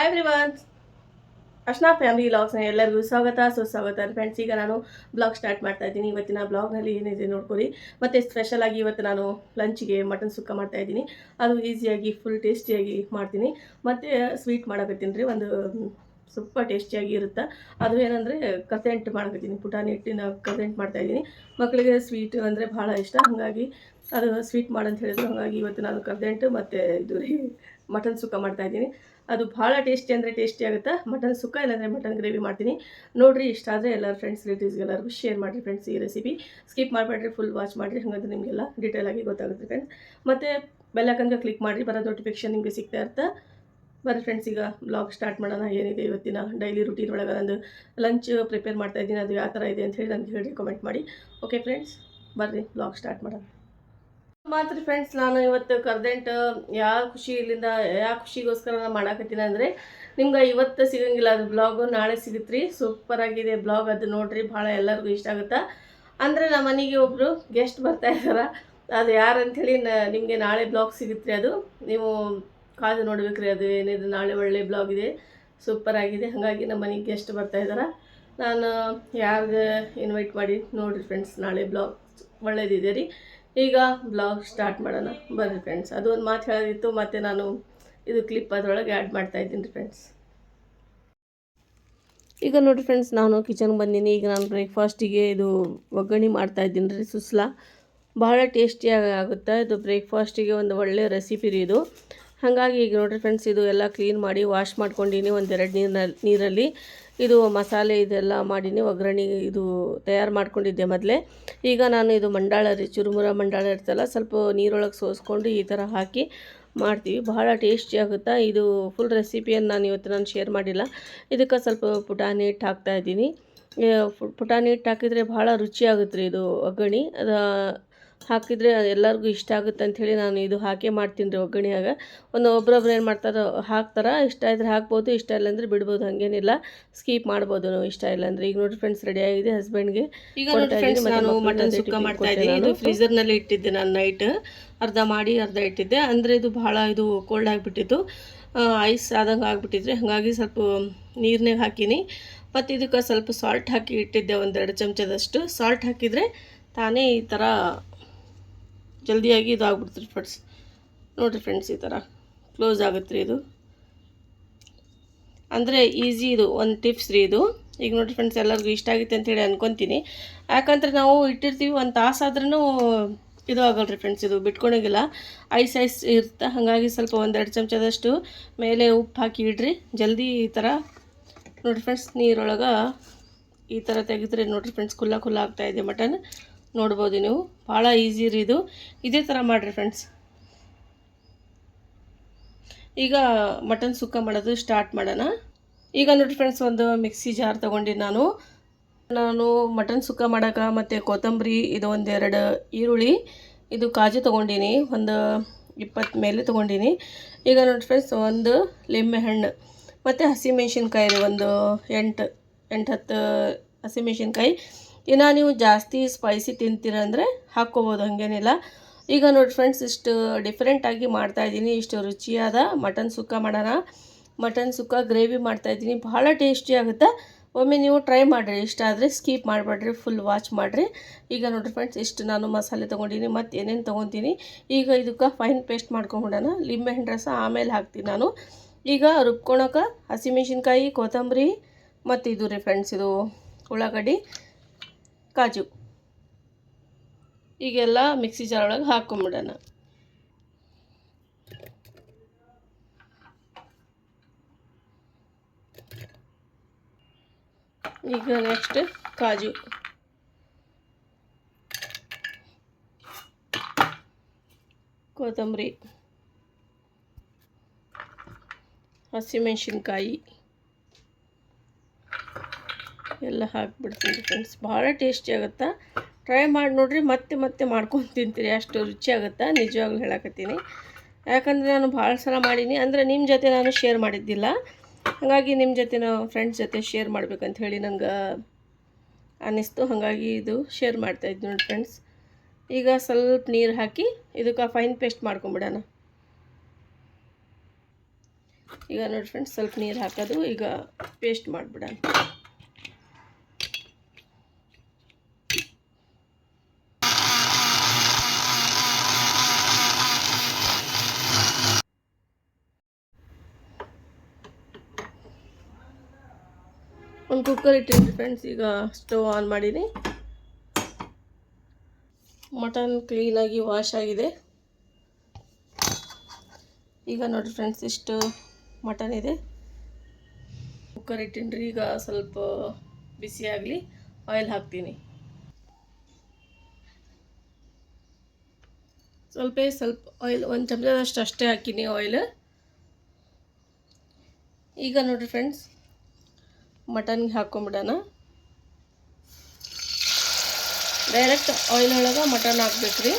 Hi everyone ನಾ family ಬ್ಲಾಗ್ಸ್ನ ಎಲ್ಲರಿಗೂ ಸ್ವಾಗತ ಸುಸ್ವಾಗತ ಫ್ರೆಂಡ್ಸ್ ಈಗ ನಾನು ಬ್ಲಾಗ್ ಸ್ಟಾರ್ಟ್ ಮಾಡ್ತಾ ಇದ್ದೀನಿ ಇವತ್ತಿನ ಬ್ಲಾಗ್ನಲ್ಲಿ ಏನಿದೆ ನೋಡ್ಕೊಳ್ಳಿ ಮತ್ತು ಸ್ಪೆಷಲ್ ಆಗಿ ಇವತ್ತು ನಾನು ಲಂಚ್ಗೆ ಮಟನ್ ಸುಕ್ಕ ಮಾಡ್ತಾ ಇದ್ದೀನಿ ಅದು ಈಸಿಯಾಗಿ ಫುಲ್ ಟೇಸ್ಟಿಯಾಗಿ ಮಾಡ್ತೀನಿ ಮತ್ತು ಸ್ವೀಟ್ ಮಾಡಕತ್ತೀನಿ ರೀ ಒಂದು ಸ್ವಲ್ಪ ಟೇಸ್ಟಿಯಾಗಿ ಇರುತ್ತೆ ಅದು ಏನಂದರೆ ಕಸೆಂಟ್ ಮಾಡಕತ್ತೀನಿ ಪುಟಾಣಿ ಹಿಟ್ಟಿನ ಕಸೆಂಟ್ ಮಾಡ್ತಾಯಿದ್ದೀನಿ ಮಕ್ಕಳಿಗೆ ಸ್ವೀಟ್ ಅಂದರೆ ಭಾಳ ಇಷ್ಟ ಹಾಗಾಗಿ ಅದು ಸ್ವೀಟ್ ಮಾಡಂತ ಹೇಳಿದ್ರು ಹಾಗಾಗಿ ಇವತ್ತು ನಾನು ಕಸೆಂಟ್ ಮತ್ತು ಇದು ರೀ ಮಟನ್ ಸುಕ್ಕ ಇದ್ದೀನಿ ಅದು ಭಾಳ ಟೇಸ್ಟಿ ಅಂದರೆ ಟೇಸ್ಟಿ ಆಗುತ್ತೆ ಮಟನ್ ಸುಕ್ಕ ಇಲ್ಲಾಂದರೆ ಮಟನ್ ಗ್ರೇವಿ ಮಾಡ್ತೀನಿ ನೋಡಿರಿ ಇಷ್ಟ ಆದರೆ ಎಲ್ಲರ ಫ್ರೆಂಡ್ಸ್ ರಿಲೇಟಿವ್ಸ್ಗೆಲ್ಲರಿಗೂ ಶೇರ್ ಮಾಡಿರಿ ಫ್ರೆಂಡ್ಸ್ ಈ ರೆಸಿಪಿ ಸ್ಕಿಪ್ ಮಾಡಬೇಡ್ರಿ ಫುಲ್ ವಾಚ್ ಮಾಡಿರಿ ಹಾಗಂದ್ರೆ ನಿಮಗೆಲ್ಲ ಡೀಟೇಲ್ ಆಗಿ ಗೊತ್ತಾಗುತ್ತೆ ಫ್ರೆಂಡ್ಸ್ ಮತ್ತು ಬೆಲ್ಲಕ್ಕಂಗೆ ಕ್ಲಿಕ್ ಮಾಡಿರಿ ಬರೋ ನೋಟಿಫಿಕೇಷನ್ ನಿಮಗೆ ಸಿಗ್ತಾ ಬನ್ರಿ ಬರ್ರಿ ಫ್ರೆಂಡ್ಸ್ ಈಗ ಬ್ಲಾಗ್ ಸ್ಟಾರ್ಟ್ ಮಾಡೋಣ ಏನಿದೆ ಇವತ್ತಿನ ಡೈಲಿ ರುಟೀನ್ ಒಳಗೆ ನಂದು ಲಂಚ್ ಪ್ರಿಪೇರ್ ಮಾಡ್ತಾ ಇದ್ದೀನಿ ಅದು ಯಾವ ಥರ ಇದೆ ಅಂತ ಹೇಳಿ ನನಗೆ ಹೇಳಿ ಕಮೆಂಟ್ ಮಾಡಿ ಓಕೆ ಫ್ರೆಂಡ್ಸ್ ಬರ್ರಿ ಬ್ಲಾಗ್ ಸ್ಟಾರ್ಟ್ ಮಾಡೋಣ ಮಾತ್ರ ಫ್ರೆಂಡ್ಸ್ ನಾನು ಇವತ್ತು ಕರ್ದೆಂಟ್ ಯಾವ ಇಲ್ಲಿಂದ ಯಾವ ಖುಷಿಗೋಸ್ಕರ ನಾನು ಮಾಡಾಕತ್ತೀನಿ ಅಂದರೆ ನಿಮ್ಗೆ ಇವತ್ತು ಸಿಗಂಗಿಲ್ಲ ಅದು ಬ್ಲಾಗು ನಾಳೆ ಸಿಗುತ್ತೆ ಸೂಪರ್ ಆಗಿದೆ ಬ್ಲಾಗ್ ಅದು ನೋಡ್ರಿ ಭಾಳ ಎಲ್ಲರಿಗೂ ಇಷ್ಟ ಆಗುತ್ತೆ ಅಂದರೆ ನಮ್ಮ ಮನೆಗೆ ಒಬ್ಬರು ಗೆಸ್ಟ್ ಬರ್ತಾ ಇದ್ದಾರೆ ಅದು ಯಾರು ಅಂಥೇಳಿ ನಿಮಗೆ ನಾಳೆ ಬ್ಲಾಗ್ ಸಿಗುತ್ತೆ ಅದು ನೀವು ಕಾದು ನೋಡ್ಬೇಕು ರೀ ಅದು ಏನಿದೆ ನಾಳೆ ಒಳ್ಳೆ ಬ್ಲಾಗ್ ಇದೆ ಸೂಪರ್ ಆಗಿದೆ ಹಾಗಾಗಿ ನಮ್ಮ ಮನೆಗೆ ಗೆಸ್ಟ್ ಬರ್ತಾ ಇದ್ದಾರೆ ನಾನು ಯಾರಿಗೆ ಇನ್ವೈಟ್ ಮಾಡಿ ನೋಡಿರಿ ಫ್ರೆಂಡ್ಸ್ ನಾಳೆ ಬ್ಲಾಗ್ ಒಳ್ಳೇದಿದೆ ರೀ ಈಗ ಬ್ಲಾಗ್ ಸ್ಟಾರ್ಟ್ ಮಾಡೋಣ ಬನ್ನಿ ಫ್ರೆಂಡ್ಸ್ ಅದು ಒಂದು ಮಾತು ಹೇಳೋದಿತ್ತು ಮತ್ತು ನಾನು ಇದು ಕ್ಲಿಪ್ ಅದರೊಳಗೆ ಆ್ಯಡ್ ಮಾಡ್ತಾಯಿದ್ದೀನಿ ಫ್ರೆಂಡ್ಸ್ ಈಗ ನೋಡಿರಿ ಫ್ರೆಂಡ್ಸ್ ನಾನು ಕಿಚನ್ಗೆ ಬಂದೀನಿ ಈಗ ನಾನು ಬ್ರೇಕ್ಫಾಸ್ಟಿಗೆ ಇದು ಒಗ್ಗರಣೆ ಮಾಡ್ತಾಯಿದ್ದೀನಿ ರೀ ಸುಸ್ಲಾ ಭಾಳ ಟೇಸ್ಟಿಯಾಗಿ ಆಗುತ್ತೆ ಇದು ಬ್ರೇಕ್ಫಾಸ್ಟಿಗೆ ಒಂದು ಒಳ್ಳೆಯ ರೆಸಿಪಿ ರೀ ಇದು ಹಾಗಾಗಿ ಈಗ ನೋಡಿರಿ ಫ್ರೆಂಡ್ಸ್ ಇದು ಎಲ್ಲ ಕ್ಲೀನ್ ಮಾಡಿ ವಾಶ್ ಮಾಡ್ಕೊಂಡಿನಿ ಒಂದೆರಡು ನೀರಿನಲ್ಲಿ ನೀರಲ್ಲಿ ಇದು ಮಸಾಲೆ ಇದೆಲ್ಲ ಮಾಡೀನಿ ಒಗ್ಗರಣೆ ಇದು ತಯಾರು ಮಾಡ್ಕೊಂಡಿದ್ದೆ ಮೊದಲೇ ಈಗ ನಾನು ಇದು ಮಂಡಾಳ ರೀ ಚುರುಮುರ ಮಂಡಾಳ ಇರ್ತಲ್ಲ ಸ್ವಲ್ಪ ನೀರೊಳಗೆ ಸೋಸ್ಕೊಂಡು ಈ ಥರ ಹಾಕಿ ಮಾಡ್ತೀವಿ ಬಹಳ ಟೇಸ್ಟಿ ಆಗುತ್ತಾ ಇದು ಫುಲ್ ರೆಸಿಪಿಯನ್ನು ನಾನು ಇವತ್ತು ನಾನು ಶೇರ್ ಮಾಡಿಲ್ಲ ಇದಕ್ಕೆ ಸ್ವಲ್ಪ ಪುಟಾಣಿ ಹಿಟ್ಟು ಹಾಕ್ತಾಯಿದ್ದೀನಿ ಪುಟಾಣಿ ಹಿಟ್ಟು ಹಾಕಿದರೆ ಭಾಳ ರುಚಿಯಾಗುತ್ತೆ ರೀ ಇದು ಒಗ್ಗರಣೆ ಅದು ಹಾಕಿದರೆ ಎಲ್ಲರಿಗೂ ಇಷ್ಟ ಆಗುತ್ತೆ ಅಂಥೇಳಿ ನಾನು ಇದು ಹಾಕೇ ಮಾಡ್ತೀನಿ ರೀ ಒಗ್ಗರಣೆಯಾಗ ಒಂದು ಒಬ್ಬರೊಬ್ರು ಏನು ಮಾಡ್ತಾರೋ ಹಾಕ್ತಾರೆ ಇಷ್ಟ ಇದ್ರೆ ಹಾಕ್ಬೋದು ಇಷ್ಟ ಇಲ್ಲಾಂದ್ರೆ ಬಿಡ್ಬೋದು ಹಾಗೇನಿಲ್ಲ ಸ್ಕೀಪ್ ಮಾಡ್ಬೋದು ನಾವು ಇಷ್ಟ ಇಲ್ಲಾಂದರೆ ಈಗ ನೋಡಿ ಫ್ರೆಂಡ್ಸ್ ರೆಡಿ ಆಗಿದೆ ಹಸ್ಬೆಂಡ್ಗೆ ಈಗ ಫ್ರೆಂಡ್ಸ್ ನಾನು ಮಟನ್ ಸುಕ್ಕ ಮಾಡ್ತಾ ಇದ್ದೀನಿ ಇದು ಫ್ರೀಸರ್ನಲ್ಲಿ ಇಟ್ಟಿದ್ದೆ ನಾನು ನೈಟ್ ಅರ್ಧ ಮಾಡಿ ಅರ್ಧ ಇಟ್ಟಿದ್ದೆ ಅಂದರೆ ಇದು ಭಾಳ ಇದು ಕೋಲ್ಡ್ ಆಗಿಬಿಟ್ಟಿತ್ತು ಐಸ್ ಆದಂಗೆ ಆಗಿಬಿಟ್ಟಿದ್ರೆ ಹಾಗಾಗಿ ಸ್ವಲ್ಪ ನೀರನ್ನೇ ಹಾಕಿನಿ ಮತ್ತು ಇದಕ್ಕೆ ಸ್ವಲ್ಪ ಸಾಲ್ಟ್ ಹಾಕಿ ಇಟ್ಟಿದ್ದೆ ಒಂದೆರಡು ಚಮಚದಷ್ಟು ಸಾಲ್ಟ್ ಹಾಕಿದರೆ ತಾನೇ ಈ ಥರ ಜಲ್ದಿಯಾಗಿ ಇದು ಆಗ್ಬಿಡ್ತೀರಿ ಫ್ರೆಂಡ್ಸ್ ನೋಡಿರಿ ಫ್ರೆಂಡ್ಸ್ ಈ ಥರ ಕ್ಲೋಸ್ ಆಗುತ್ತೆ ರೀ ಇದು ಅಂದರೆ ಈಸಿ ಇದು ಒಂದು ಟಿಪ್ಸ್ ರೀ ಇದು ಈಗ ನೋಡಿರಿ ಫ್ರೆಂಡ್ಸ್ ಎಲ್ಲರಿಗೂ ಇಷ್ಟ ಆಗುತ್ತೆ ಅಂತೇಳಿ ಅಂದ್ಕೊತೀನಿ ಯಾಕಂದ್ರೆ ನಾವು ಇಟ್ಟಿರ್ತೀವಿ ಒಂದು ತಾಸಾದ್ರೂ ಇದು ಆಗಲ್ರಿ ಫ್ರೆಂಡ್ಸ್ ಇದು ಬಿಟ್ಕೊಂಡೋಗಿಲ್ಲ ಐಸ್ ಐಸ್ ಇರುತ್ತೆ ಹಾಗಾಗಿ ಸ್ವಲ್ಪ ಒಂದೆರಡು ಚಮಚದಷ್ಟು ಮೇಲೆ ಉಪ್ಪು ಹಾಕಿ ಇಡ್ರಿ ಜಲ್ದಿ ಈ ಥರ ನೋಡಿರಿ ಫ್ರೆಂಡ್ಸ್ ನೀರೊಳಗೆ ಈ ಥರ ತೆಗೆದ್ರೆ ನೋಡಿರಿ ಫ್ರೆಂಡ್ಸ್ ಖುಲ್ಲ ಖುಲ್ಲ ಆಗ್ತಾಯಿದೆ ಮಟನ್ ನೋಡ್ಬೋದು ನೀವು ಭಾಳ ಈಸಿ ರೀ ಇದು ಇದೇ ಥರ ಮಾಡಿರಿ ಫ್ರೆಂಡ್ಸ್ ಈಗ ಮಟನ್ ಸುಕ್ಕ ಮಾಡೋದು ಸ್ಟಾರ್ಟ್ ಮಾಡೋಣ ಈಗ ನೋಡಿರಿ ಫ್ರೆಂಡ್ಸ್ ಒಂದು ಮಿಕ್ಸಿ ಜಾರ್ ತೊಗೊಂಡು ನಾನು ನಾನು ಮಟನ್ ಸುಕ್ಕ ಮಾಡೋಕೆ ಮತ್ತು ಕೊತ್ತಂಬರಿ ಇದು ಒಂದೆರಡು ಈರುಳ್ಳಿ ಇದು ಕಾಜು ತೊಗೊಂಡೀನಿ ಒಂದು ಇಪ್ಪತ್ತು ಮೇಲೆ ತೊಗೊಂಡಿನಿ ಈಗ ನೋಡಿ ಫ್ರೆಂಡ್ಸ್ ಒಂದು ಹಣ್ಣು ಮತ್ತು ಹಸಿಮೆಣ್ಸಿನ್ಕಾಯಿ ರೀ ಒಂದು ಎಂಟು ಎಂಟು ಹತ್ತು ಹಸಿಮೆಣ್ಸಿನ್ಕಾಯಿ ಇನ್ನು ನೀವು ಜಾಸ್ತಿ ಸ್ಪೈಸಿ ತಿಂತೀರ ಅಂದರೆ ಹಾಕ್ಕೋಬೋದು ಹಾಗೇನಿಲ್ಲ ಈಗ ನೋಡಿ ಫ್ರೆಂಡ್ಸ್ ಇಷ್ಟು ಡಿಫ್ರೆಂಟಾಗಿ ಮಾಡ್ತಾಯಿದ್ದೀನಿ ಇಷ್ಟು ರುಚಿಯಾದ ಮಟನ್ ಸುಕ್ಕ ಮಾಡೋಣ ಮಟನ್ ಸುಕ್ಕ ಗ್ರೇವಿ ಮಾಡ್ತಾಯಿದ್ದೀನಿ ಬಹಳ ಟೇಸ್ಟಿ ಆಗುತ್ತೆ ಒಮ್ಮೆ ನೀವು ಟ್ರೈ ಮಾಡಿರಿ ಇಷ್ಟ ಆದರೆ ಸ್ಕಿಪ್ ಮಾಡಬೇಡ್ರಿ ಫುಲ್ ವಾಚ್ ಮಾಡಿರಿ ಈಗ ನೋಡಿರಿ ಫ್ರೆಂಡ್ಸ್ ಇಷ್ಟು ನಾನು ಮಸಾಲೆ ತೊಗೊಂಡಿನಿ ಮತ್ತು ಏನೇನು ತೊಗೊತೀನಿ ಈಗ ಇದಕ್ಕೆ ಫೈನ್ ಪೇಸ್ಟ್ ಮಾಡ್ಕೊಂಬಿಡೋಣ ಲಿಂಬೆಹಣ್ಣು ರಸ ಆಮೇಲೆ ಹಾಕ್ತೀನಿ ನಾನು ಈಗ ರುಬ್ಕೊಳಕ್ಕೆ ಹಸಿಮೆಣ್ಸಿನ್ಕಾಯಿ ಕೊತ್ತಂಬರಿ ಮತ್ತು ಇದು ರೀ ಫ್ರೆಂಡ್ಸ್ ಇದು ಉಳ್ಳಾಗಡ್ಡಿ ಕಾಜು ಈಗೆಲ್ಲ ಮಿಕ್ಸಿ ಜಾರ್ ಒಳಗೆ ಹಾಕೊಂಬಿಡೋಣ ಈಗ ನೆಕ್ಸ್ಟ್ ಕಾಜು ಕೊತ್ತಂಬರಿ ಹಸಿಮೆಣಸಿನ್ಕಾಯಿ ಎಲ್ಲ ಹಾಕಿಬಿಡ್ತೀನಿ ಫ್ರೆಂಡ್ಸ್ ಭಾಳ ಟೇಸ್ಟಿ ಆಗುತ್ತೆ ಟ್ರೈ ಮಾಡಿ ನೋಡಿರಿ ಮತ್ತೆ ಮತ್ತೆ ಮಾಡ್ಕೊಂಡು ತಿಂತೀರಿ ಅಷ್ಟು ರುಚಿ ಆಗುತ್ತೆ ನಿಜವಾಗ್ಲೂ ಹೇಳಕತ್ತೀನಿ ಯಾಕಂದರೆ ನಾನು ಭಾಳ ಸಲ ಮಾಡೀನಿ ಅಂದರೆ ನಿಮ್ಮ ಜೊತೆ ನಾನು ಶೇರ್ ಮಾಡಿದ್ದಿಲ್ಲ ಹಾಗಾಗಿ ನಿಮ್ಮ ಜೊತೆ ನಾವು ಫ್ರೆಂಡ್ಸ್ ಜೊತೆ ಶೇರ್ ಮಾಡ್ಬೇಕಂತ ಹೇಳಿ ನಂಗೆ ಅನ್ನಿಸ್ತು ಹಾಗಾಗಿ ಇದು ಶೇರ್ ಮಾಡ್ತಾ ಇದ್ದೀನಿ ನೋಡಿ ಫ್ರೆಂಡ್ಸ್ ಈಗ ಸ್ವಲ್ಪ ನೀರು ಹಾಕಿ ಇದಕ್ಕೆ ಫೈನ್ ಪೇಸ್ಟ್ ಮಾಡ್ಕೊಂಬಿಡೋಣ ಈಗ ನೋಡಿ ಫ್ರೆಂಡ್ಸ್ ಸ್ವಲ್ಪ ನೀರು ಹಾಕೋದು ಈಗ ಪೇಸ್ಟ್ ಮಾಡಿಬಿಡೋಣ ಒಂದು ಕುಕ್ಕರ್ ಇಟ್ಟಿನಿ ಫ್ರೆಂಡ್ಸ್ ಈಗ ಸ್ಟವ್ ಆನ್ ಮಾಡೀನಿ ಮಟನ್ ಕ್ಲೀನಾಗಿ ವಾಶ್ ಆಗಿದೆ ಈಗ ನೋಡಿರಿ ಫ್ರೆಂಡ್ಸ್ ಇಷ್ಟು ಮಟನ್ ಇದೆ ಕುಕ್ಕರ್ ಇಟ್ಟಿನ್ರಿ ಈಗ ಸ್ವಲ್ಪ ಬಿಸಿಯಾಗಲಿ ಆಯಿಲ್ ಹಾಕ್ತೀನಿ ಸ್ವಲ್ಪ ಸ್ವಲ್ಪ ಆಯಿಲ್ ಒಂದು ಚಮಚದಷ್ಟು ಅಷ್ಟೇ ಹಾಕಿನಿ ಆಯಿಲ್ ಈಗ ನೋಡಿರಿ ಫ್ರೆಂಡ್ಸ್ ಮಟನ್ಗೆ ಹಾಕೊಂಬಿಡೋಣ ಡೈರೆಕ್ಟ್ ಆಯಿಲ್ ಒಳಗೆ ಮಟನ್ ಹಾಕ್ಬೇಕ್ರಿ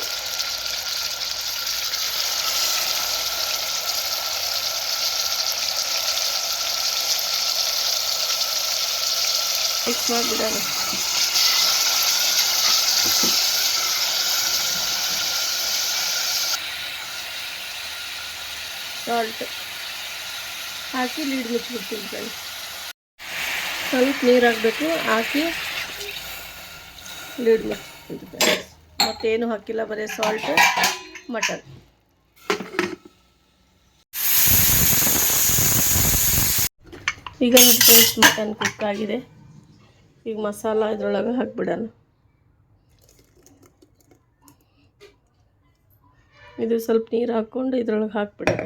ಮಿಕ್ಸ್ ಮಾಡಿಬಿಡೋಣ ಸಾಲ್ಟ್ ಹಾಕಿ ಲೀಡ್ ಮುಚ್ಚಿಬಿಡ್ತೀನಿ ಫ್ರೆಂಡ್ಸ್ ಸ್ವಲ್ಪ ನೀರು ಹಾಕಬೇಕು ಹಾಕಿ ಲೀಡ್ ಮಾಡಿ ಮತ್ತೇನು ಹಾಕಿಲ್ಲ ಬರೀ ಸಾಲ್ಟ್ ಮಟನ್ ಈಗ ಫ್ರೆಂಡ್ಸ್ ಮಟನ್ ಕುಕ್ ಆಗಿದೆ ಈಗ ಮಸಾಲ ಇದ್ರೊಳಗೆ ಹಾಕ್ಬಿಡೋಣ ಇದು ಸ್ವಲ್ಪ ನೀರು ಹಾಕ್ಕೊಂಡು ಇದ್ರೊಳಗೆ ಹಾಕ್ಬಿಡೋಣ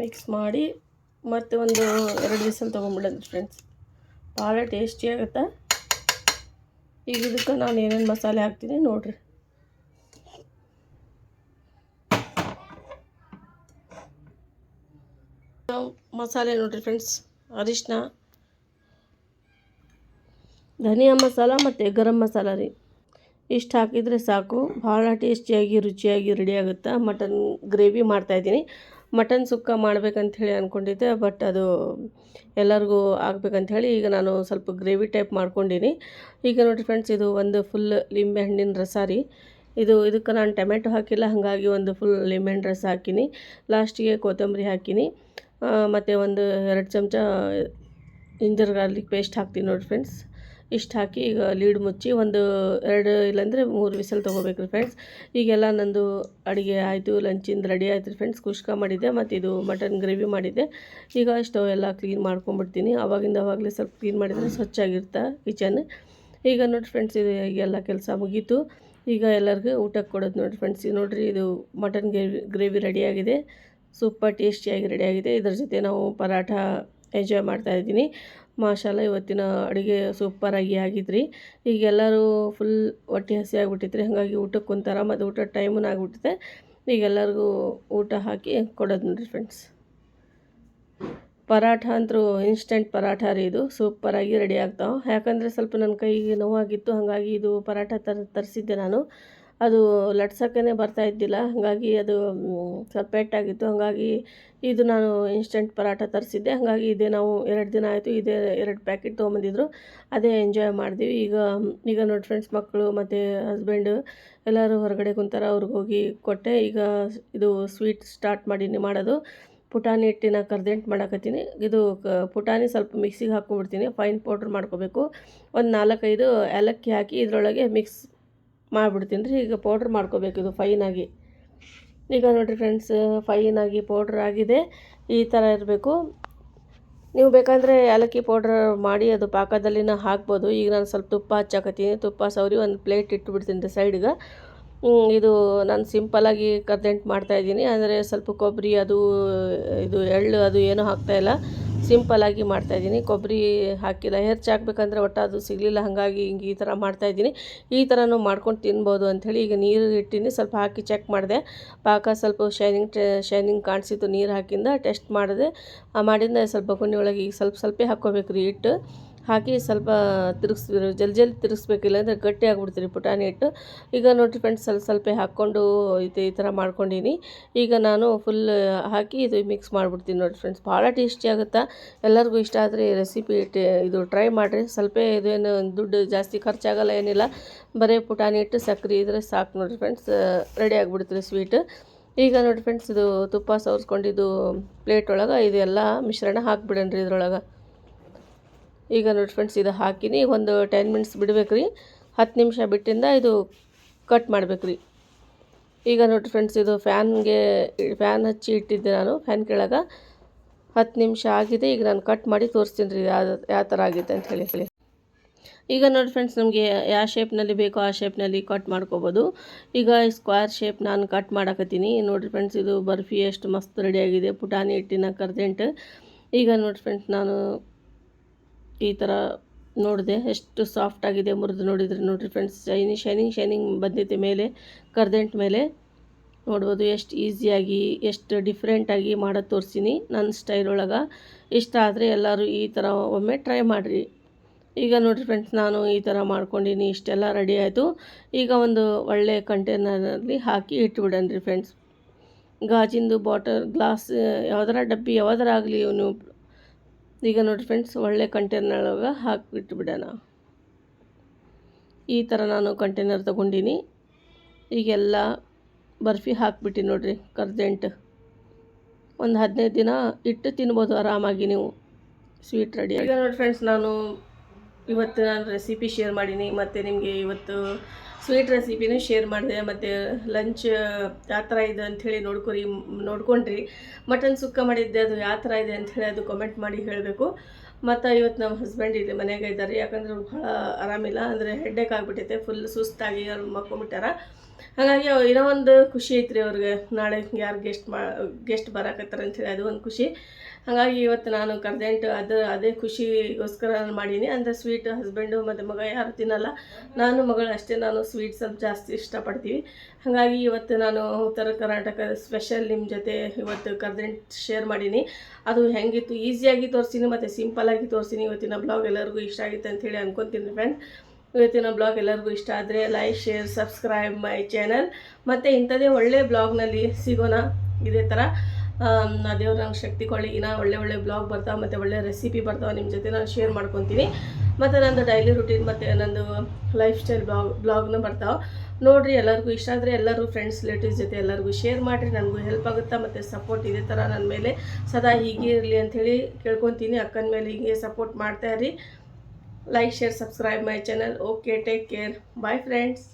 ಮಿಕ್ಸ್ ಮಾಡಿ ಮತ್ತೆ ಒಂದು ಎರಡು ವಿಸಲ್ ತೊಗೊಂಬಿಡೋದು ಫ್ರೆಂಡ್ಸ್ ಭಾಳ ಟೇಸ್ಟಿ ಆಗುತ್ತೆ ಈಗ ಇದಕ್ಕೆ ನಾನು ಏನೇನು ಮಸಾಲೆ ಹಾಕ್ತೀನಿ ನೋಡಿರಿ ಮಸಾಲೆ ನೋಡಿರಿ ಫ್ರೆಂಡ್ಸ್ ಅರಿಶಿನ ಧನಿಯಾ ಮಸಾಲ ಮತ್ತು ಗರಂ ಮಸಾಲ ರೀ ಇಷ್ಟು ಹಾಕಿದರೆ ಸಾಕು ಭಾಳ ಟೇಸ್ಟಿಯಾಗಿ ರುಚಿಯಾಗಿ ರೆಡಿ ಆಗುತ್ತೆ ಮಟನ್ ಗ್ರೇವಿ ಮಾಡ್ತಾಯಿದ್ದೀನಿ ಮಟನ್ ಸುಕ್ಕ ಹೇಳಿ ಅಂದ್ಕೊಂಡಿದ್ದೆ ಬಟ್ ಅದು ಎಲ್ಲರಿಗೂ ಹೇಳಿ ಈಗ ನಾನು ಸ್ವಲ್ಪ ಗ್ರೇವಿ ಟೈಪ್ ಮಾಡ್ಕೊಂಡಿನಿ ಈಗ ನೋಡಿ ಫ್ರೆಂಡ್ಸ್ ಇದು ಒಂದು ಫುಲ್ ಲಿಂಬೆ ಹಣ್ಣಿನ ರಸ ರೀ ಇದು ಇದಕ್ಕೆ ನಾನು ಟೊಮೆಟೊ ಹಾಕಿಲ್ಲ ಹಾಗಾಗಿ ಒಂದು ಫುಲ್ ಲಿಂಬೆಹಣ್ಣು ರಸ ಹಾಕಿನಿ ಲಾಸ್ಟಿಗೆ ಕೊತ್ತಂಬರಿ ಹಾಕಿನಿ ಮತ್ತು ಒಂದು ಎರಡು ಚಮಚ ಇಂಜರ್ ಗಾರ್ಲಿಕ್ ಪೇಸ್ಟ್ ಹಾಕ್ತೀನಿ ನೋಡಿ ಫ್ರೆಂಡ್ಸ್ ಇಷ್ಟು ಹಾಕಿ ಈಗ ಲೀಡ್ ಮುಚ್ಚಿ ಒಂದು ಎರಡು ಇಲ್ಲಾಂದರೆ ಮೂರು ವಿಸಲ್ ತೊಗೋಬೇಕು ರೀ ಫ್ರೆಂಡ್ಸ್ ಈಗೆಲ್ಲ ನಂದು ಅಡುಗೆ ಆಯಿತು ಲಂಚಿಂದ ರೆಡಿ ಆಯ್ತು ರೀ ಫ್ರೆಂಡ್ಸ್ ಕುಷ್ಕ ಮಾಡಿದ್ದೆ ಮತ್ತು ಇದು ಮಟನ್ ಗ್ರೇವಿ ಮಾಡಿದ್ದೆ ಈಗ ಸ್ಟವ್ ಎಲ್ಲ ಕ್ಲೀನ್ ಮಾಡ್ಕೊಂಬಿಡ್ತೀನಿ ಆವಾಗಿಂದ ಆವಾಗಲೇ ಸ್ವಲ್ಪ ಕ್ಲೀನ್ ಮಾಡಿದರೆ ಸ್ವಚ್ಛಾಗಿರ್ತಾ ಕಿಚನ್ ಈಗ ನೋಡಿರಿ ಫ್ರೆಂಡ್ಸ್ ಇದು ಎಲ್ಲ ಕೆಲಸ ಮುಗೀತು ಈಗ ಎಲ್ಲರಿಗೂ ಊಟಕ್ಕೆ ಕೊಡೋದು ನೋಡಿರಿ ಫ್ರೆಂಡ್ಸ್ ಈಗ ನೋಡಿರಿ ಇದು ಮಟನ್ ಗ್ರೇವಿ ಗ್ರೇವಿ ರೆಡಿಯಾಗಿದೆ ಸೂಪರ್ ಟೇಸ್ಟಿಯಾಗಿ ರೆಡಿಯಾಗಿದೆ ಇದರ ಜೊತೆ ನಾವು ಪರಾಠ ಎಂಜಾಯ್ ಮಾಡ್ತಾಯಿದ್ದೀನಿ ಮಾಶಾಲ ಇವತ್ತಿನ ಅಡುಗೆ ಸೂಪರಾಗಿ ಆಗಿದ್ರಿ ಈಗ ಎಲ್ಲರೂ ಫುಲ್ ಹೊಟ್ಟೆ ಹಸಿ ಆಗಿಬಿಟ್ಟಿದ್ರಿ ಹಾಗಾಗಿ ಊಟಕ್ಕೆ ಕುಂತಾರ ಮತ್ತು ಊಟ ಟೈಮೂ ಆಗಿಬಿಟ್ಟಿದೆ ಎಲ್ಲರಿಗೂ ಊಟ ಹಾಕಿ ಕೊಡೋದು ನೋಡಿರಿ ಫ್ರೆಂಡ್ಸ್ ಪರಾಠ ಅಂತರೂ ಇನ್ಸ್ಟೆಂಟ್ ಪರಾಠ ರೀ ಇದು ಸೂಪರಾಗಿ ರೆಡಿ ಆಗ್ತಾವೆ ಯಾಕಂದರೆ ಸ್ವಲ್ಪ ನನ್ನ ಕೈಗೆ ನೋವಾಗಿತ್ತು ಹಾಗಾಗಿ ಇದು ಪರಾಠ ತರ ತರಿಸಿದ್ದೆ ನಾನು ಅದು ಲಟ್ಸೋಕ್ಕೇ ಬರ್ತಾ ಇದ್ದಿಲ್ಲ ಹಾಗಾಗಿ ಅದು ಸ್ವಲ್ಪ ಪೆಟ್ಟಾಗಿತ್ತು ಹಾಗಾಗಿ ಇದು ನಾನು ಇನ್ಸ್ಟೆಂಟ್ ಪರಾಟ ತರಿಸಿದ್ದೆ ಹಾಗಾಗಿ ಇದೇ ನಾವು ಎರಡು ದಿನ ಆಯಿತು ಇದೇ ಎರಡು ಪ್ಯಾಕೆಟ್ ತೊಗೊಂಬಂದಿದ್ರು ಅದೇ ಎಂಜಾಯ್ ಮಾಡಿದ್ವಿ ಈಗ ಈಗ ನೋಡಿ ಫ್ರೆಂಡ್ಸ್ ಮಕ್ಕಳು ಮತ್ತು ಹಸ್ಬೆಂಡು ಎಲ್ಲರೂ ಹೊರಗಡೆ ಕುಂತಾರೆ ಅವ್ರಿಗೆ ಹೋಗಿ ಕೊಟ್ಟೆ ಈಗ ಇದು ಸ್ವೀಟ್ ಸ್ಟಾರ್ಟ್ ಮಾಡೀನಿ ಮಾಡೋದು ಪುಟಾಣಿ ಹಿಟ್ಟಿನ ಕರ್ದೆಂಟು ಮಾಡಕತ್ತೀನಿ ಇದು ಪುಟಾಣಿ ಸ್ವಲ್ಪ ಮಿಕ್ಸಿಗೆ ಹಾಕ್ಕೊಂಡ್ಬಿಡ್ತೀನಿ ಫೈನ್ ಪೌಡ್ರ್ ಮಾಡ್ಕೋಬೇಕು ಒಂದು ನಾಲ್ಕೈದು ಏಲಕ್ಕಿ ಹಾಕಿ ಇದರೊಳಗೆ ಮಿಕ್ಸ್ ಮಾಡಿಬಿಡ್ತೀನಿ ರೀ ಈಗ ಪೌಡ್ರ್ ಮಾಡ್ಕೋಬೇಕು ಇದು ಫೈನಾಗಿ ಈಗ ನೋಡಿರಿ ಫ್ರೆಂಡ್ಸ್ ಫೈನಾಗಿ ಪೌಡ್ರ್ ಆಗಿದೆ ಈ ಥರ ಇರಬೇಕು ನೀವು ಬೇಕಂದರೆ ಏಲಕ್ಕಿ ಪೌಡ್ರ್ ಮಾಡಿ ಅದು ಪಾಕದಲ್ಲಿನ ಹಾಕ್ಬೋದು ಈಗ ನಾನು ಸ್ವಲ್ಪ ತುಪ್ಪ ಹಚ್ಚಾಕತ್ತೀನಿ ತುಪ್ಪ ಸವರಿ ಒಂದು ಪ್ಲೇಟ್ ಇಟ್ಟುಬಿಡ್ತೀನಿ ರೀ ಸೈಡಿಗೆ ಇದು ನಾನು ಸಿಂಪಲ್ಲಾಗಿ ಕರ್ದಂಟು ಮಾಡ್ತಾಯಿದ್ದೀನಿ ಅಂದರೆ ಸ್ವಲ್ಪ ಕೊಬ್ಬರಿ ಅದು ಇದು ಎಳ್ಳು ಅದು ಏನೂ ಹಾಕ್ತಾಯಿಲ್ಲ ಸಿಂಪಲ್ಲಾಗಿ ಮಾಡ್ತಾಯಿದ್ದೀನಿ ಕೊಬ್ಬರಿ ಹಾಕಿಲ್ಲ ಹೆರ್ಚ್ ಹಾಕ್ಬೇಕಂದ್ರೆ ಒಟ್ಟು ಅದು ಸಿಗಲಿಲ್ಲ ಹಾಗಾಗಿ ಹಿಂಗೆ ಈ ಥರ ಮಾಡ್ತಾಯಿದ್ದೀನಿ ಈ ಥರನೂ ಮಾಡ್ಕೊಂಡು ತಿನ್ಬೋದು ಅಂಥೇಳಿ ಈಗ ನೀರು ಇಟ್ಟಿನಿ ಸ್ವಲ್ಪ ಹಾಕಿ ಚೆಕ್ ಮಾಡಿದೆ ಪಾಕ ಸ್ವಲ್ಪ ಶೈನಿಂಗ್ ಶೈನಿಂಗ್ ಕಾಣಿಸಿತ್ತು ನೀರು ಹಾಕಿಂದ ಟೆಸ್ಟ್ ಮಾಡಿದೆ ಮಾಡಿದ ಸ್ವಲ್ಪ ಒಳಗೆ ಈಗ ಸ್ವಲ್ಪ ಸ್ವಲ್ಪ ಹಾಕ್ಕೋಬೇಕು ರೀ ಹಿಟ್ಟು ಹಾಕಿ ಸ್ವಲ್ಪ ತಿರುಗಿಸ್ಬಿರು ಜಲ್ ಜಲ್ದಿ ತಿರುಗಿಸ್ಬೇಕು ಇಲ್ಲಾಂದರೆ ಗಟ್ಟಿ ಆಗಿಬಿಡ್ತೀರಿ ಪುಟಾಣಿ ಹಿಟ್ಟು ಈಗ ನೋಡಿ ಫ್ರೆಂಡ್ಸ್ ಸ್ವಲ್ಪ ಸ್ವಲ್ಪ ಹಾಕ್ಕೊಂಡು ಇದು ಈ ಥರ ಮಾಡ್ಕೊಂಡೀನಿ ಈಗ ನಾನು ಫುಲ್ ಹಾಕಿ ಇದು ಮಿಕ್ಸ್ ಮಾಡಿಬಿಡ್ತೀನಿ ನೋಡಿ ಫ್ರೆಂಡ್ಸ್ ಭಾಳ ಟೇಸ್ಟಿ ಆಗುತ್ತಾ ಎಲ್ಲರಿಗೂ ಇಷ್ಟ ಆದರೆ ರೆಸಿಪಿ ಇದು ಟ್ರೈ ಮಾಡಿರಿ ಸ್ವಲ್ಪ ಇದೇನು ದುಡ್ಡು ಜಾಸ್ತಿ ಖರ್ಚಾಗಲ್ಲ ಏನಿಲ್ಲ ಬರೀ ಪುಟಾಣಿ ಹಿಟ್ಟು ಸಕ್ಕರೆ ಇದ್ರೆ ಸಾಕು ನೋಡಿ ಫ್ರೆಂಡ್ಸ್ ರೆಡಿ ಆಗಿಬಿಡ್ತೀರಿ ಸ್ವೀಟ್ ಈಗ ನೋಡಿ ಫ್ರೆಂಡ್ಸ್ ಇದು ತುಪ್ಪ ಸವರ್ಸ್ಕೊಂಡಿದ್ದು ಪ್ಲೇಟ್ ಒಳಗೆ ಇದೆಲ್ಲ ಮಿಶ್ರಣ ರೀ ಇದ್ರೊಳಗೆ ಈಗ ನೋಡಿ ಫ್ರೆಂಡ್ಸ್ ಇದು ಹಾಕಿನಿ ಒಂದು ಟೆನ್ ಮಿನಿಟ್ಸ್ ಬಿಡಬೇಕು ರೀ ಹತ್ತು ನಿಮಿಷ ಬಿಟ್ಟಿಂದ ಇದು ಕಟ್ ಮಾಡಬೇಕು ರೀ ಈಗ ನೋಡಿ ಫ್ರೆಂಡ್ಸ್ ಇದು ಫ್ಯಾನ್ಗೆ ಫ್ಯಾನ್ ಹಚ್ಚಿ ಇಟ್ಟಿದ್ದೆ ನಾನು ಫ್ಯಾನ್ ಕೆಳಗೆ ಹತ್ತು ನಿಮಿಷ ಆಗಿದೆ ಈಗ ನಾನು ಕಟ್ ಮಾಡಿ ತೋರಿಸ್ತೀನಿ ರೀ ಯಾವ ಯಾವ ಥರ ಆಗಿದೆ ಅಂತ ಹೇಳಿ ಹೇಳಿ ಈಗ ನೋಡಿ ಫ್ರೆಂಡ್ಸ್ ನಮಗೆ ಯಾವ ಶೇಪ್ನಲ್ಲಿ ಬೇಕೋ ಆ ಶೇಪ್ನಲ್ಲಿ ಕಟ್ ಮಾಡ್ಕೋಬೋದು ಈಗ ಸ್ಕ್ವೇರ್ ಶೇಪ್ ನಾನು ಕಟ್ ಮಾಡಕತ್ತೀನಿ ನೋಡಿರಿ ಫ್ರೆಂಡ್ಸ್ ಇದು ಬರ್ಫಿ ಎಷ್ಟು ಮಸ್ತ್ ರೆಡಿಯಾಗಿದೆ ಪುಟಾಣಿ ಹಿಟ್ಟಿನ ಕರ್ದೆಂಟು ಈಗ ನೋಡಿ ಫ್ರೆಂಡ್ಸ್ ನಾನು ಈ ಥರ ನೋಡಿದೆ ಎಷ್ಟು ಸಾಫ್ಟ್ ಆಗಿದೆ ಮುರಿದು ನೋಡಿದರೆ ನೋಡಿರಿ ಫ್ರೆಂಡ್ಸ್ ಶೈನಿ ಶೈನಿಂಗ್ ಶೈನಿಂಗ್ ಬಂದೈತೆ ಮೇಲೆ ಕರ್ದೆಂಟ್ ಮೇಲೆ ನೋಡ್ಬೋದು ಎಷ್ಟು ಈಸಿಯಾಗಿ ಎಷ್ಟು ಡಿಫ್ರೆಂಟಾಗಿ ಮಾಡೋದು ತೋರಿಸಿನಿ ನನ್ನ ಸ್ಟೈಲ್ ಒಳಗೆ ಇಷ್ಟ ಆದರೆ ಎಲ್ಲರೂ ಈ ಥರ ಒಮ್ಮೆ ಟ್ರೈ ಮಾಡಿರಿ ಈಗ ನೋಡಿರಿ ಫ್ರೆಂಡ್ಸ್ ನಾನು ಈ ಥರ ಮಾಡ್ಕೊಂಡಿನಿ ಇಷ್ಟೆಲ್ಲ ರೆಡಿ ಆಯಿತು ಈಗ ಒಂದು ಒಳ್ಳೆ ಕಂಟೈನರಲ್ಲಿ ಹಾಕಿ ರೀ ಫ್ರೆಂಡ್ಸ್ ಗಾಜಿಂದು ಬಾಟಲ್ ಗ್ಲಾಸ್ ಯಾವ್ದಾರ ಡಬ್ಬಿ ಯಾವ್ದಾರ ಆಗಲಿ ಇವನು ಈಗ ನೋಡಿ ಫ್ರೆಂಡ್ಸ್ ಒಳ್ಳೆ ಕಂಟೈನರ್ಗೆ ಹಾಕಿಬಿಟ್ಟು ಬಿಡೋಣ ಈ ಥರ ನಾನು ಕಂಟೈನರ್ ತೊಗೊಂಡಿನಿ ಈಗೆಲ್ಲ ಬರ್ಫಿ ಹಾಕಿಬಿಟ್ಟು ನೋಡಿರಿ ಕರ್ಜೆಂಟ್ ಒಂದು ಹದಿನೈದು ದಿನ ಇಟ್ಟು ತಿನ್ಬೋದು ಆರಾಮಾಗಿ ನೀವು ಸ್ವೀಟ್ ರೆಡಿ ಈಗ ನೋಡಿ ಫ್ರೆಂಡ್ಸ್ ನಾನು ಇವತ್ತು ನಾನು ರೆಸಿಪಿ ಶೇರ್ ಮಾಡೀನಿ ಮತ್ತು ನಿಮಗೆ ಇವತ್ತು ಸ್ವೀಟ್ ರೆಸಿಪಿನೂ ಶೇರ್ ಮಾಡಿದೆ ಮತ್ತು ಲಂಚ್ ಯಾವ ಥರ ಇದೆ ಅಂಥೇಳಿ ನೋಡ್ಕೊರಿ ನೋಡ್ಕೊಂಡ್ರಿ ಮಟನ್ ಸುಕ್ಕ ಮಾಡಿದ್ದೆ ಅದು ಯಾವ ಥರ ಇದೆ ಅಂಥೇಳಿ ಅದು ಕಮೆಂಟ್ ಮಾಡಿ ಹೇಳಬೇಕು ಮತ್ತು ಇವತ್ತು ನಮ್ಮ ಹಸ್ಬೆಂಡ್ ಇಲ್ಲಿ ಮನೆಗೆ ಇದ್ದಾರೆ ಯಾಕಂದ್ರೆ ಭಾಳ ಆರಾಮಿಲ್ಲ ಅಂದರೆ ಹೆಡ್ಡೇಕ್ ಆಗಿಬಿಟ್ಟೈತೆ ಫುಲ್ ಸುಸ್ತಾಗಿ ಅವ್ರು ಮಕ್ಕೊಂಬಿಟ್ಟಾರ ಹಾಗಾಗಿ ಏನೋ ಒಂದು ಖುಷಿ ಐತ್ರಿ ಅವ್ರಿಗೆ ನಾಳೆ ಯಾರು ಗೆಸ್ಟ್ ಮಾ ಗೆಸ್ಟ್ ಬರಕತ್ತಾರೆ ಅಂತೇಳಿ ಅದು ಒಂದು ಖುಷಿ ಹಾಗಾಗಿ ಇವತ್ತು ನಾನು ಕರ್ದೆಂಟು ಅದು ಅದೇ ಖುಷಿಗೋಸ್ಕರ ನಾನು ಮಾಡೀನಿ ಅಂದರೆ ಸ್ವೀಟ್ ಹಸ್ಬೆಂಡು ಮತ್ತು ಮಗ ಯಾರು ತಿನ್ನಲ್ಲ ನಾನು ಮಗಳು ಅಷ್ಟೇ ನಾನು ಸ್ವೀಟ್ ಸ್ವಲ್ಪ ಜಾಸ್ತಿ ಇಷ್ಟಪಡ್ತೀವಿ ಹಾಗಾಗಿ ಇವತ್ತು ನಾನು ಉತ್ತರ ಕರ್ನಾಟಕದ ಸ್ಪೆಷಲ್ ನಿಮ್ಮ ಜೊತೆ ಇವತ್ತು ಕರ್ದೆಂಟ್ ಶೇರ್ ಮಾಡೀನಿ ಅದು ಹೆಂಗಿತ್ತು ಈಸಿಯಾಗಿ ತೋರಿಸ್ತೀನಿ ಮತ್ತು ಆಗಿ ತೋರಿಸ್ತೀನಿ ಇವತ್ತಿನ ಬ್ಲಾಗ್ ಎಲ್ಲರಿಗೂ ಇಷ್ಟ ಆಗಿತ್ತು ಹೇಳಿ ಅನ್ಕೊತೀನಿ ಫ್ರೆಂಡ್ ಇವತ್ತಿನ ಬ್ಲಾಗ್ ಎಲ್ಲರಿಗೂ ಇಷ್ಟ ಆದರೆ like share subscribe my channel ಮತ್ತು ಇಂಥದೇ ಒಳ್ಳೆ ಬ್ಲಾಗ್ನಲ್ಲಿ ಸಿಗೋಣ ಇದೇ ಥರ ದೇವ್ರ ನಂಗೆ ಶಕ್ತಿ ಇನ್ನೂ ಒಳ್ಳೆ ಒಳ್ಳೆ ಬ್ಲಾಗ್ ಬರ್ತಾವೆ ಮತ್ತು ಒಳ್ಳೆ ರೆಸಿಪಿ ಬರ್ತಾವೆ ನಿಮ್ಮ ಜೊತೆ ನಾನು ಶೇರ್ ಮಾಡ್ಕೊತೀನಿ ಮತ್ತು ನಂದು ಡೈಲಿ ರುಟೀನ್ ಮತ್ತು ನಂದು ಲೈಫ್ ಸ್ಟೈಲ್ ಬ್ಲಾಗ್ ಬ್ಲಾಗ್ನ ಬರ್ತಾವೆ ನೋಡಿರಿ ಎಲ್ಲರಿಗೂ ಇಷ್ಟ ಆದರೆ ಎಲ್ಲರೂ ಫ್ರೆಂಡ್ಸ್ ರಿಲೇಟಿವ್ಸ್ ಜೊತೆ ಎಲ್ಲರಿಗೂ ಶೇರ್ ಮಾಡಿರಿ ನನಗೂ ಹೆಲ್ಪ್ ಆಗುತ್ತಾ ಮತ್ತು ಸಪೋರ್ಟ್ ಇದೇ ಥರ ನನ್ನ ಮೇಲೆ ಸದಾ ಹೀಗೆ ಇರಲಿ ಅಂಥೇಳಿ ಕೇಳ್ಕೊತೀನಿ ಅಕ್ಕನ ಮೇಲೆ ಹೀಗೆ ಸಪೋರ್ಟ್ ಮಾಡ್ತಾಯಿರಿ Like, share, subscribe my channel. Okay, take care. Bye friends.